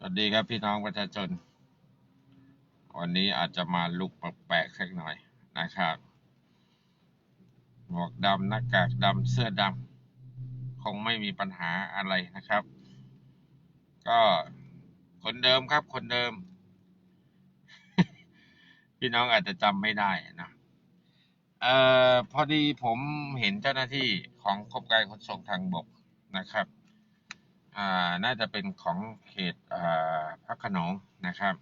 สวัสดีครับพี่น้องประชาชน วันนี้อาจจะมาลุกแปลกๆสักหน่อยนะครับ หมวกดำหน้ากากดำเสื้อดำคงไม่มีปัญหาอะไรนะครับ ก็คนเดิมครับ คนเดิม พี่น้องอาจจะจำไม่ได้นะเอ่อพอดีผมเห็นเจ้าหน้าที่ของกรมการขนส่งทางบกนะครับ น่าจะเป็นของเขตพระขนงนะครับ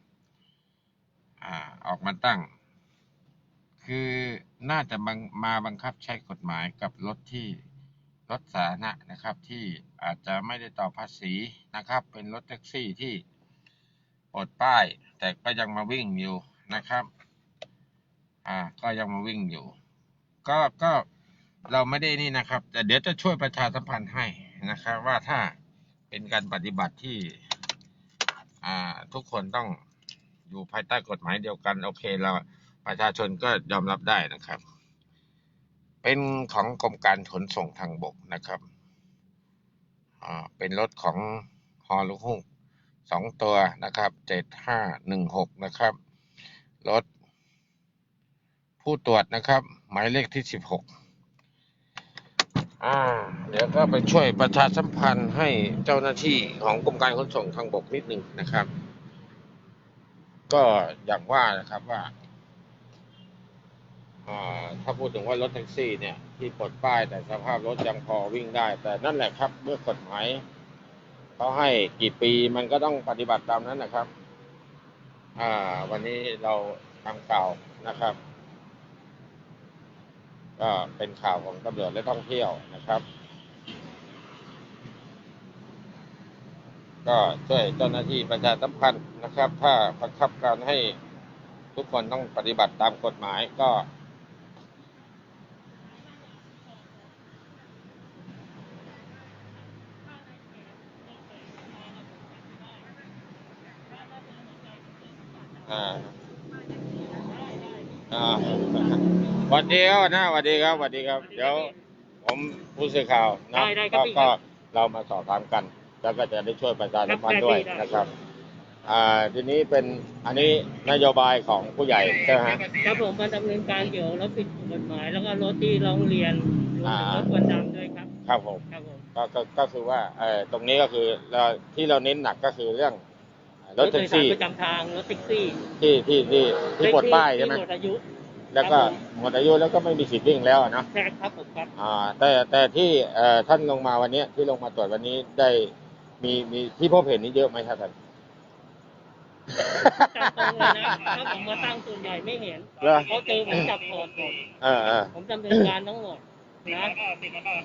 อออกมาตั้ง คือน่าจะมาบังคับใช้กฎหมายกับรถที่รถสาธารณะนะครับ ที่อาจจะไม่ได้ต่อภาษีนะครับ เป็นรถแท็กซี่ที่ปลดป้าย แต่ก็ยังมาวิ่งอยู่นะครับ อ่าก็ยังมาวิ่งอยู่ ก็ก็เราไม่ได้นี่นะครับ แต่เดี๋ยวจะช่วยประชาสัมพันธ์ให้นะครับ ว่าถ้า เป็นการปฏิบัติที่ทุกคนต้องอยู่ภายใต้กฎหมายเดียวกัน โอเคเราประชาชนก็ยอมรับได้นะครับ เป็นของกรมการขนส่งทางบกนะครับอ่าเป็นรถของฮอลูกหุ้งสองตัวนะครับเจ็ดห้าหนึ่งหกนะครับ รถผู้ตรวจนะครับ หมายเลขที่สิบหก อ่า เดี๋ยวก็ไปช่วยประชาสัมพันธ์ให้เจ้าหน้าที่ของกรมการขนส่งทางบกนิดหนึ่งนะครับ ก็อย่างว่านะครับว่าถ้าพูดถึงว่ารถแท็กซี่เนี่ยที่ปลดป้ายแต่สภาพรถยังพอวิ่งได้ แต่นั่นแหละครับเมื่อกฎหมายเขาให้กี่ปีมันก็ต้องปฏิบัติตามนั้นนะครับ อ่า วันนี้เราทำข่าวนะครับ ก็เป็นข่าวของตำรวจและท่องเที่ยวนะครับ ก็ช่วยเจ้าหน้าที่ประชาสัมพันธ์นะครับ ถ้าประคับการให้ทุกคนต้องปฏิบัติตามกฎหมายก็ อ่า อ่าส วัสดีครับนะสวัสดีครับสวัสดีครับ เดี๋ยวผมผู้สื่อข่าวเนาะได้ได้ครับก็พี่คก็รับเรามาสอบถามกัน แล้วก็จะได้ช่วยประชาสัมพันธ์ครับด้วยได้นะครับอ่าทีนี้เป็นอันนี้นโยบายของผู้ใหญ่ใช่ไหมฮะ ครับผมมาดำเนินการเกี่ยวกับรถผิดกฎหมาย แล้วก็รถที่ร้องเรียนรวมถึงรถควันดำด้วยครับ ครับผม ครับผม ก็ก็ก็คือว่าเออตรงนี้ก็คือเราที่เราเน้นหนักก็คือเรื่องรถแท็กซี่โดยสารประจำทางรถแท็กซี่ที่ที่ที่ที่ปลดป้ายใช่ไหมที่หมดอายุ แล้วก็ครับผมหมดอายุแล้วก็ไม่มีสิทธิ์วิ่งแล้วอะเนาะใช่ครับผมครับ อ่าแต่แต่ที่เอ่อท่านลงมาวันนี้ที่ลงมาตรวจวันนี้ได้มีมีที่พบเห็นนี่เยอะไหมครับท่าน จับตรงเลยนะถ้าผมมาตั้งส่วนใหญ่ไม่เห็นเหรอ เขาเจอผมจับก่อนหมดเออเออผมดำเนินการทั้งหมดนะ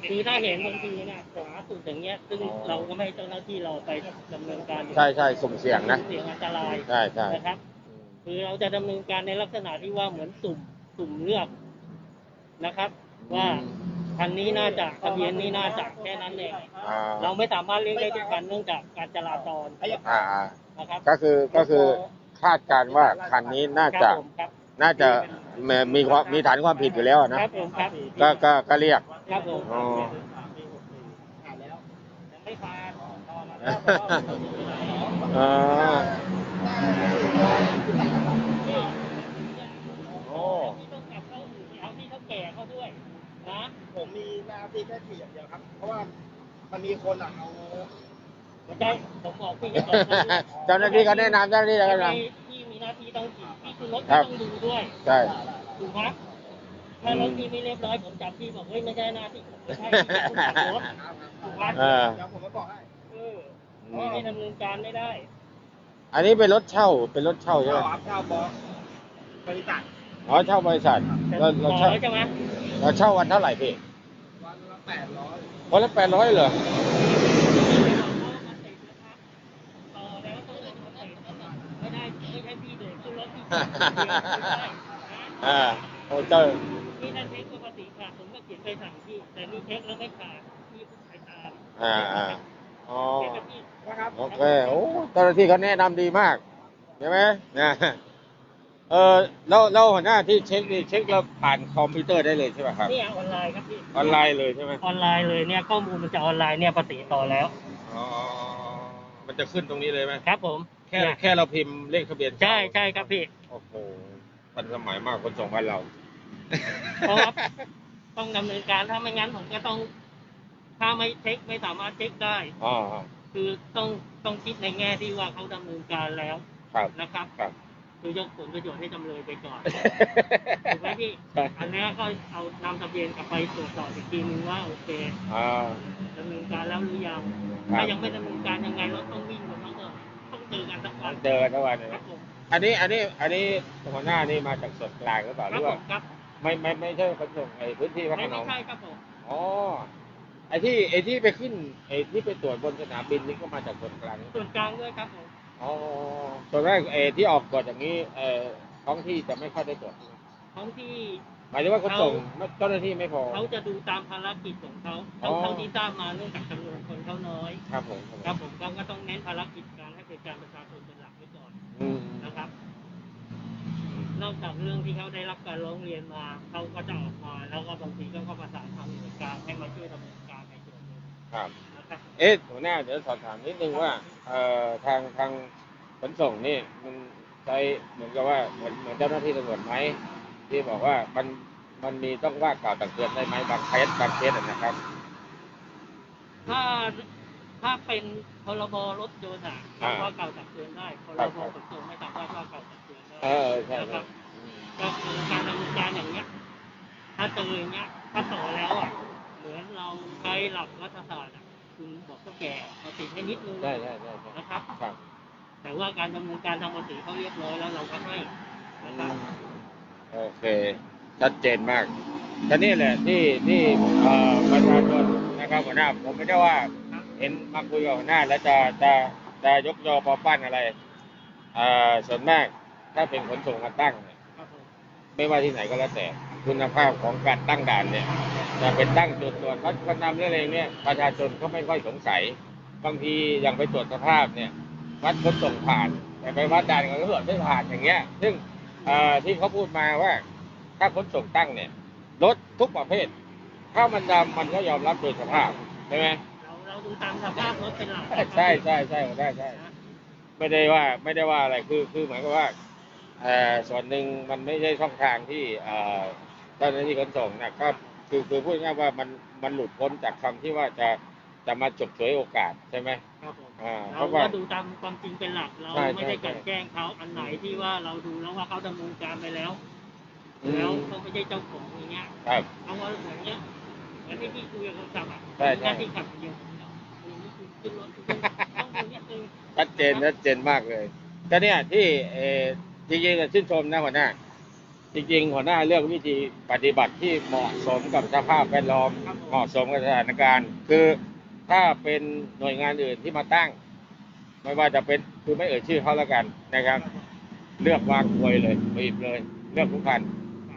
คือถ้าเห็นบางทีเนี่ยขวาสุดอย่างเงี้ย ซึ่งเราก็ไม่ให้เจ้าหน้าที่เราไปดำเนินการอยู่ใช่ใช่สุ่มเสี่ยงนะเสี่ยงอันตรายใช่ใช่นะครับ คือเราจะดำเนินการในลักษณะที่ว่าเหมือนสุ่ม สุ่มเลือกนะครับ ว่าคันนี้น่าจะทะเบียนนี้น่าจะแค่นั้นเองอ่าเราไม่สามารถเรียกได้ทุกคันเนื่องจากการจราจรอ่าอ่านะครับก็คือก็คือคาดการณ์ว่าคันนี้น่าจะครับผมครับน่าจะมีมีความมีฐานความผิดอยู่แล้วอะนะครับผมครับก็ก็ก็เรียก ครับผมอ๋อยังไม่ผ่านอ่าโอ้ ที่ต้องกลับเข้าอู่เอาที่เขาแก่เขาด้วยนะ ผม มีหน้าที่แค่ขี่อย่างเดียวครับ เพราะว่ามันมีคนอะเอาไม่ใช่ผมบอกพี่ก่อนนะเจ้าหน้าที่ก็แนะนำเจ้าหน้าที่ก็แนะนที่มีหน้าที่ต้องขี่ที่คือรถครัที่บต้องดูด้วยำใช่ ถูกไหมถ้ารถที่ไม่เรียบร้อยผมจับพี่บอกเฮ้ยไม่ใช่หน้าที่ผมไม่ใช่ที่คุณขับรถถูกไหมเออ เดี๋ยวผมมาบอกให้เออพี่ไม่ดำเนินการไม่ได้ อันนี้เป็นรถเช่าเป็นรถเช่าใช่ไหมเช่าครับเช่าบอสบริษัทอ๋อเช่าบริษัทแต่เราขเราอเช่าใช่ไหมเราเช่าวันเท่าไหร่พี่วันละ แปดร้อยวันละแปดร้อยเหรอต่อแล้วต้องเป็นคนติดไม่ได้ไม่ใช่พี่เดินขึ้นรถที่ไม่ได้อ่าโอ้เจ้านี่ถ้าเช็คปกติขาดผมก็เขียนใบสั่งพี่ แต่นี่เช็คแล้วไม่ขาดพี่ไปตามอ่าอ่าอ๋อเขียนกับพี่นะครับ โอเคโอ้เจ้าหน้าที่เขาแนะนำดีมากใช่ไหมนะ เออแล้วแล้วหัวหน้าที่เช็คนี่เช็คแล้วผ่านคอมพิวเตอร์ได้เลยใช่ไหมครับ เนี่ยออนไลน์ครับพี่ออนไลน์เลยใช่ไหมออนไลน์เลยเนี่ยข้อมูลมันจะออนไลน์เนี่ยปฏิต่อแล้วอ๋อมันจะขึ้นตรงนี้เลยไหมครับ ผมแค่เนี่ยแค่เราพิมพ์เลขทะเบียนใช่ใช่ครับพี่โอ้โหทันสมัยมากคนส่งบ้านเรา เพราะว่าต้องดำเนินการถ้าไม่งั้นผมก็ต้อง ถ้าไม่เช็คไม่สามารถเช็คได้ อ๋อคือต้องต้องคิดในแง่ที่ว่าเขาดำเนินการแล้วครับนะครับ ครับ คือยกผลประโยชน์ให้จำเลยไปก่อนถูกไหมพี่ใช่ อันนี้ก็เอานำทะเบียนกลับไปตรวจสอบอีกทีนึงว่าโอเคอ่า ดำเนินการแล้วหรือยังครับ ถ้ายังไม่ดำเนินการยังไงเราต้องวิ่งกันแล้วก็ต้องเจอกันสักวันเจอกันทุกวันเลยครับนะผมอันนี้อันนี้อันนี้หัวหน้านี่มาจากส่วนกลางหรือเปล่าหครัรืบอผว่ามครับไม่ไม่ไม่ใช่ขนส่งไอ้พื้นที่พระไม่โขนไม่งใช่ครับผมอ๋อไอ้ที่ไอ้ที่ไปขึ้นไอ้ที่ไปตรวจบนสนามบินนี่ก็มาจากส่วนกลางส่วนกลางด้วยครับผมอ๋อ ส่วนแรกไอ้ที่ออกกฎอย่างนี้เอ่อท้องที่จะไม่ค่อยได้ตรวจท้องที่ หมายถึงว่าขนส่งเจ้าหน้าที่ไม่พอ เขาจะดูตามภารกิจของเขาอ๋อ เท่าที่ทราบมาเนื่องจากจำนวนคนเขาน้อย ครับผมครับผมเขาก็ต้องเน้นภารกิจการให้บริการประชาชนเป็นหลักไว้ก่อนอืมนะครับ นอกจากเรื่องที่เขาได้รับการร้องเรียนมา เขาก็จะออกมาแล้วก็บางทีก็เข้าประสานทางหน่วยกลางให้มาช่วยดำเนินการในส่วนนี้ครับ นะครับ เอ๊ะหัวหน้าเดี๋ยวสอบถามนิดนึงว่า เอ่อทางทางขนส่งนี่มันใช้เหมือนกับว่าเหมือนเหมือนเจ้าหน้าที่ตำรวจไหมที่บอกว่ามันมันมีต้องว่ากล่าวตักเตือนได้ไหมบางเคสบางเคสอะนะครับ ถ้าถ้าเป็นพรบรถยนต์อะอ่า ว่ากล่าวตักเตือนได้พรครับบขนส่งไม่สามารถว่ากล่าวตักเตือนได้เออใช่นะคครัรับบก็คือการดำเนินการอย่างเนี้ย ถ้าเจออย่างเงี้ยถ้าต่อแล้วอะเหมือนเราใช้หลักรัฐศาสตร์อะ คุณบอกก็แก่มาติดให้นิดนึงใช่ใช่ใช่ใช่นะครับ ครับแต่ว่าการดำเนินการทางภาษีเขาเรียบร้อยแล้วเราก็ให้นะครับโอเค ชัดเจนมากแต่นี่แหละที่ที่เอ่อประชาชนนะครับหัวหน้าผมไม่ได้ว่า เห็นมาคุยกับหัวหน้า แล้วจะจะจะยกยอปอปั้นอะไรเอ่อส่วนมากถ้าเป็นขนส่งมาตั้งเนี่ยครับผมไม่ว่าที่ไหนก็แล้วแต่ คุณภาพของการตั้งด่านเนี่ยจะเป็นตั้งจุดตรวจวัดคุณนำเรื่องอะไรเนี่ยประชาชนก็ไม่ค่อยสงสัย บางทีอย่างไปตรวจสภาพเนี่ยวัดขนส่งผ่าน แต่ไปวัดด่านของตำรวจไม่ผ่านอย่างเงี้ย ซึ่งเอ่อที่เขาพูดมาว่า ถ้าขนส่งตั้งเนี่ยรถทุกประเภทถ้ามันดำมันก็ยอมรับโดยสภาพใช่ไหมเราเราดูตามสภาพรถเป็นหลักนะครับใช่ใช่ใช่ใช่ใช่นะไม่ได้ว่าไม่ได้ว่าอะไรคือคือหมายความว่าเอ่อส่วนหนึ่งมันไม่ใช่ช่องทางที่ เอ่อเจ้าหน้าที่ขนส่งนะก็คือคือพูดง่ายๆว่ามันมันหลุดพ้นจากคำที่ว่าจะจะมาจบฉวยโอกาสใช่ไหมครับผมอ่าเพเราราะว่า ก็ดูตามความจริงเป็นหลักเราใช่ใช่ไม่ได้กลันใช่แกล้งเขาอันไหนที่ว่าเราดูแล้วว่าเขาดำเนินการไปแล้ว อืม แล้วเขาไม่ใช่เจ้าของอย่างเงี้ยครับ เอาว่าเหมือนเนี้ยเหมือนที่พี่คุยกับคนขับอะใช่ใช่ หน้าที่ขับอย่างเดียวคุณคุณขึ้นรถคุณต้องดูนิดนึงชัดเจนชัดเจนมากเลยก็เนี่ยที่เออจริงๆอะชื่นชมนะหัวหน้า จริงๆหัวหน้าเลือกวิธีปฏิบัติที่เหมาะสมกับสภาพแวดล้อม เหมาะสมกับสถานการณ์ คือถ้าเป็นหน่วยงานอื่นที่มาตั้ง ไม่ว่าจะเป็นคือไม่เอ่ยชื่อเขาแล้วกันนะครับ เลือกวางกลวยเลยบีบเลย เลือกทุกคัน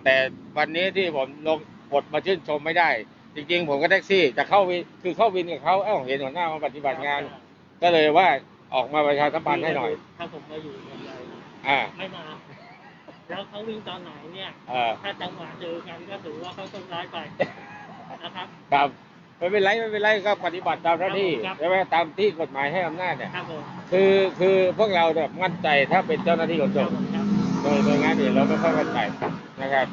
แต่วันนี้ที่ผมลงกดมาชื่นชมไม่ได้ จริงๆ ผมก็แท็กซี่จะเข้าวินคือเข้าวินกับเขาเอ้าเห็นหัวหน้ามาปฏิบัติงาน ก็เลยว่าออกมาประชาสัมพันธ์ให้หน่อย ถ้าผมมาอยู่กับเราอ่า ไม่มา แล้วเขาวิ่งตอนไหนเนี่ย เออถ้าจังหวะเจอกันก็ถือว่าเขาต้องร้ายไปนะครับ ครับไม่เป็นไรไม่เป็นไรก็ปฏิบัติตามหน้าที่ครับ ใช่ไหมตามที่กฎหมายให้อำนาจเนี่ยครับผมคือคือพวกเราเนี่ยมั่นใจถ้าเป็นเจ้าหน้าที่ขนครัส่บง ผมครับโดยโดยงานอื่นเราไม่ค่อยมั่นใจนะครับ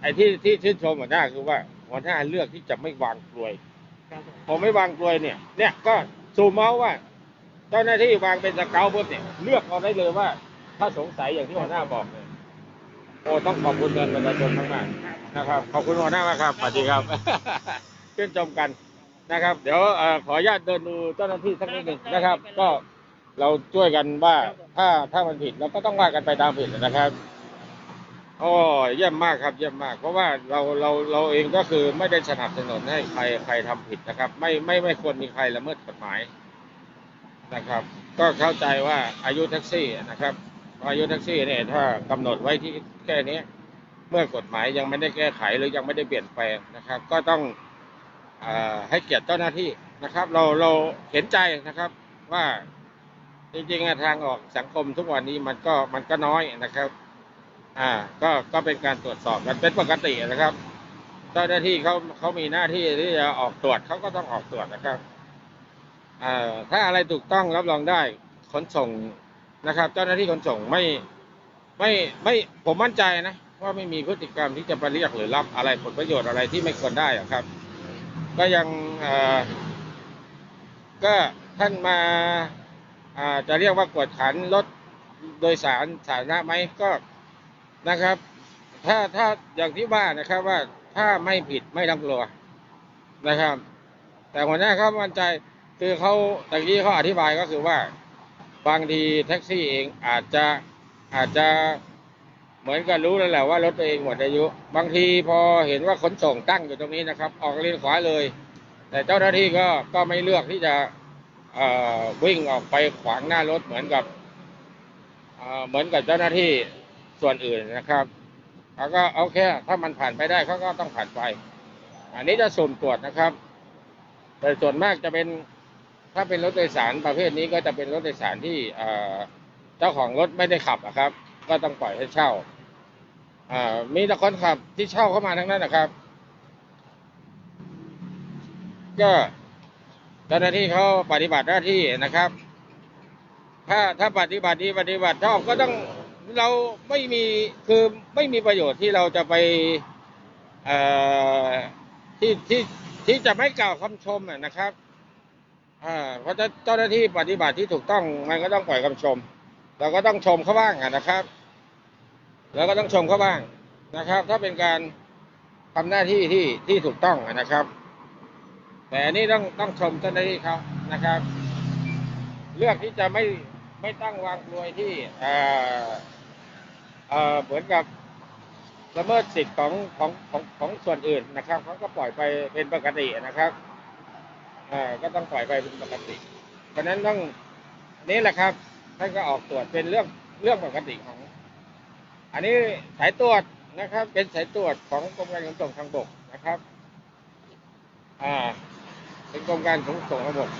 ไอ้ที่ที่ชื่นชมหัวหน้าคือว่าหัวหน้าเลือกที่จะไม่วางกลวย ครับผมผมไม่วางกลวยเนี่ย เนี่ยก็ซูมเมาส์ว่า เจ้าหน้าที่วางเป็นสเกลปุ๊บเนี่ย เลือกเอาได้เลยว่า ถ้าสงสัยอย่างที่หัวหน้าบอกเลย โอ้ต้องขอบคุณเงินประชาชนมากๆนะครับ ขอบคุณหัวหน้ามากครับสวัสดีครับเชื่นชมกันนะครับ เดี๋ยวอขออนุญาตเดินดูเจ้าหน้าที่สักนิดหนึ่งนะครับ ก็เราช่วยกันว่าถ้าถ้ามันผิดเราก็ต้องว่ากันไปตามผิดนะครับโอ้เยี่ยมมากครับเยี่ยมมาก เพราะว่าเราเราเราเองก็คือไม่ได้สนับสนุนให้ใครใครทำผิดนะครับ ไม่ไม่ไม่ควรมีใครละเมิดกฎหมายนะครับ ก็เข้าใจว่าอายุแท็กซี่นะครับ อายุแท็กซี่เนี่ยถ้ากำหนดไว้ที่แค่นี้ เมื่อกฎหมายยังไม่ได้แก้ไขหรือยังไม่ได้เปลี่ยนแปลงนะครับ ก็ต้องอให้เกียรติเจ้าหน้าที่นะครับ เราเราเห็นใจนะครับว่าจริงๆทางออกสังคมทุกวันนี้มันก็มันก็น้อยนะครับ อ่า ก็ก็เป็นการตรวจสอบกันเป็นปกตินะครับ เจ้าหน้าที่เขาเขามีหน้าที่ที่จะออกตรวจเขาก็ต้องออกตรวจนะครับอ่อถ้าอะไรถูกต้องรับรองได้ขนส่ง นะครับ เจ้าหน้าที่ขนส่งไม่ไม่ไม่ผมมั่นใจนะว่าไม่มีพฤติกรรมที่จะไปเรียกหรือรับอะไรผลประโยชน์อะไรที่ไม่ควรได้อะครับ ก็ยังก็ท่านมาอ่าจะเรียกว่ากวดขันรถโดยสารสาธารณะไหมก็นะครับ ถ้าถ้าอย่างที่ว่านะครับว่าถ้าไม่ผิดไม่ต้องกลัวนะครับ แต่หัวหน้าเขามั่นใจคือเขาตะกี้เขาอธิบายก็คือว่า บางทีแท็กซี่เองอาจจะอาจจะเหมือนกับรู้แล้วแหละว่ารถตัวเองหมดอายุ บางทีพอเห็นว่าขนส่งตั้งอยู่ตรงนี้นะครับ ออกเลนขวาเลย แต่เจ้าหน้าที่ก็ก็ไม่เลือกที่จะวิ่งออกไปขวางหน้ารถเหมือนกับเเหมือนกับเจ้าหน้าที่ส่วนอื่นนะครับเขาก็โอเคถ้ามันผ่านไปได้เขาก็ต้องผ่านไป อันนี้จะสุ่มตรวจนะครับ แต่ส่วนมากจะเป็น ถ้าเป็นรถโดยสารประเภทนี้ก็จะเป็นรถโดยสารที่เจ้าของรถไม่ได้ขับอะครับ ก็ต้องปล่อยให้เช่าอ่ามีแต่คนขับที่เช่าเข้ามาทั้งนั้นนะครับ ก็เจ้าหน้าที่เขาปฏิบัติหน้าที่นะครับ ถ้าถ้าปฏิบัติดีปฏิบัติชอบก็ต้องเราไม่มีคือไม่มีประโยชน์ที่เราจะไปที่ที่ที่จะไม่กล่าวคำชมนะครับ อ่าเพราะถ้าเจ้าหน้าที่ปฏิบัติที่ถูกต้องมันก็ต้องปล่อยคำชม เราก็ต้องชมเขาบ้างนะครับแล้วก็ต้องชมเขาบ้างนะครับ ถ้าเป็นการทำหน้าที่ที่ที่ถูกต้องนะครับ แต่อันนี้ต้องต้องชมเจ้าหน้าที่เขานะครับ เลือกที่จะไม่ไม่ตั้งวางกลวยที่เอ่อเอ่อเหมือนกับละเมิดสิทธิ์ของของของของส่วนอื่นนะครับเขาก็ปล่อยไปเป็นปกตินะครับ เอ่อก็ต้องปล่อยไปเป็นปกติ เพราะฉะนั้นต้องนี่แหละครับท่านก็ออกตรวจเป็นเรื่องเรื่องปกติของ อันนี้สายตรวจนะครับ เป็นสายตรวจของกรมการขนส่งทางบกนะครับอ่าเป็นกรมการขนส่งทางบก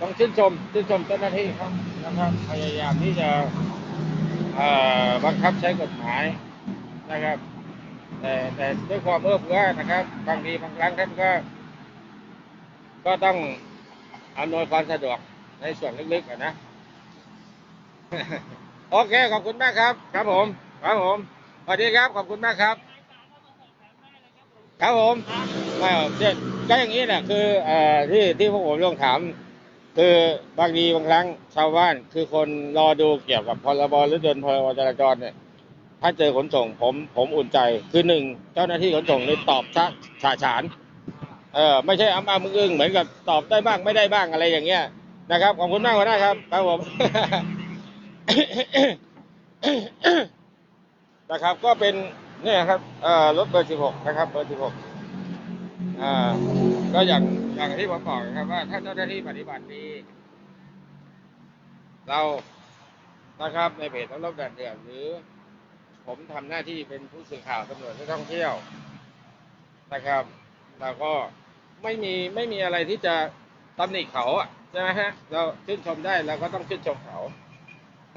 ต้องชื่นชมชื่นชมเจ้าหน้าที่ครับนะครับพยายามที่จะเอ่อบังคับใช้กฎหมายนะครับ แต่แต่ด้วยความเอื้อเฟื้อนะครับ บางทีบางครั้งท่านก็ ก็ต้องอำนวยความสะดวกในส่วนลึกๆอะนะ โอเค ขอบคุณมากครับ ครับผม ครับผม สวัสดีครับ ขอบคุณมากครับ ครับผมไม่เนี่ยก็อย่างนี้แหละคืออที่ที่พวกผมลองถาม คือบางทีบางครั้งชาวบ้าน คือคนรอดูเกี่ยวกับพรบรถยนต์พรบจราจรเนี่ย ถ้าเจอขนส่งผมผมอุ่นใจ คือหนึ่งเจ้าหน้าที่ขนส่งเลยตอบชะฉาฉาน เออไม่ใช่อ้ำอ้ำอึ้งเหมือนกับตอบได้บ้างไม่ได้บ้างอะไรอย่างเงี้ยนะครับขอบคุณมากหัวหน้าครับครับผมนะครับ ก็เป็นเนี่ยครับเอ่อรถเบอร์สิบหกนะครับ เบอร์สิบหกอ่าก็อย่างอย่างที่ผมบอกนะครับ ว่าถ้าเจ้าหน้าที่ปฏิบัติดีเรานะครับในเพจต้องรบแดดเดือดหรือ ผมทำหน้าที่เป็นผู้สื่อข่าวตำรวจและท่องเที่ยวนะครับเราก็ ไม่มีไม่มีอะไรที่จะตำหนิเขาอะใช่ไหมฮะ เราชื่นชมได้เราก็ต้องชื่นชมเขา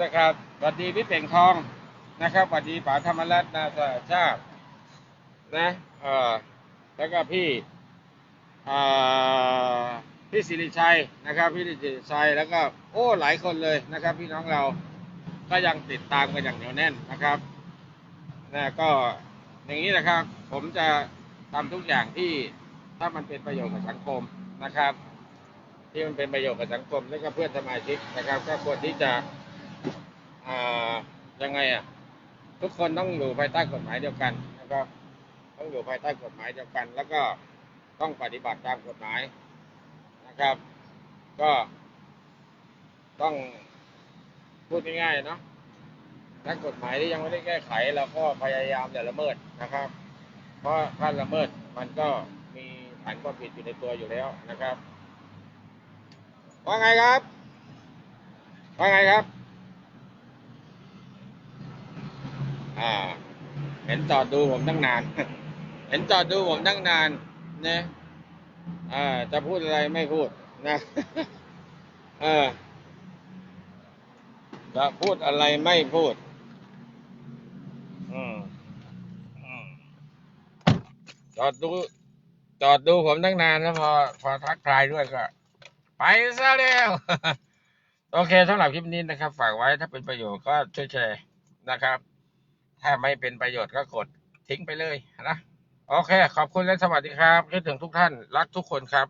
นะครับสวัสดีพี่เป่งทองนะครับสวัสดีป๋าธรรมรัตน์นาสาชาตินะเออแล้วก็พี่อ่าพี่สิริชัยนะครับ พี่สิริชัยแล้วก็โอ้หลายคนเลยนะครับ พี่น้องเราก็ยังติดตามกันอย่างเหนียวแน่นนะครับนะก็อย่างนี้นะครับ ผมจะทำทุกอย่างที่ ถ้ามันเป็นประโยชน์กับสังคมนะครับ ที่มันเป็นประโยชน์กับสังคมและก็เพื่อนสมาชิกนะครับ ก็ควรที่จะยังไงอะทุกคนต้องอยู่ภายใต้กฎหมายเดียวกันนะครับต้องอยู่ภายใต้กฎหมายเดียวกัน แล้วก็ต้องปฏิบัติตามกฎหมายนะครับ ก็ต้องพูดง่ายๆเนาะถ้ากฎหมายที่ยังไม่ได้แก้ไขเราก็พยายามอย่าละเมิดนะครับ เพราะถ้าละเมิดมันก็ ฐานความผิดอยู่ในตัวอยู่แล้วนะครับว่าไงครับว่าไงครับ อ่า เห็นจอดดูผมตั้งนาน เห็นจอดดูผมตั้งนานนะอ่าจะพูดอะไรไม่พูดนะเออจะพูดอะไรไม่พูด อืมอืมจอดดู จอดดูผมตั้งนานแล้วพอพอทักทายด้วยก็ ไปซะแล้ว โอเคสำหรับคลิปนี้นะครับ ฝากไว้ถ้าเป็นประโยชน์ก็ช่วยแชร์นะครับ ถ้าไม่เป็นประโยชน์ก็กดทิ้งไปเลยนะ โอเค ขอบคุณและสวัสดีครับคิดถึงทุกท่าน รักทุกคนครับ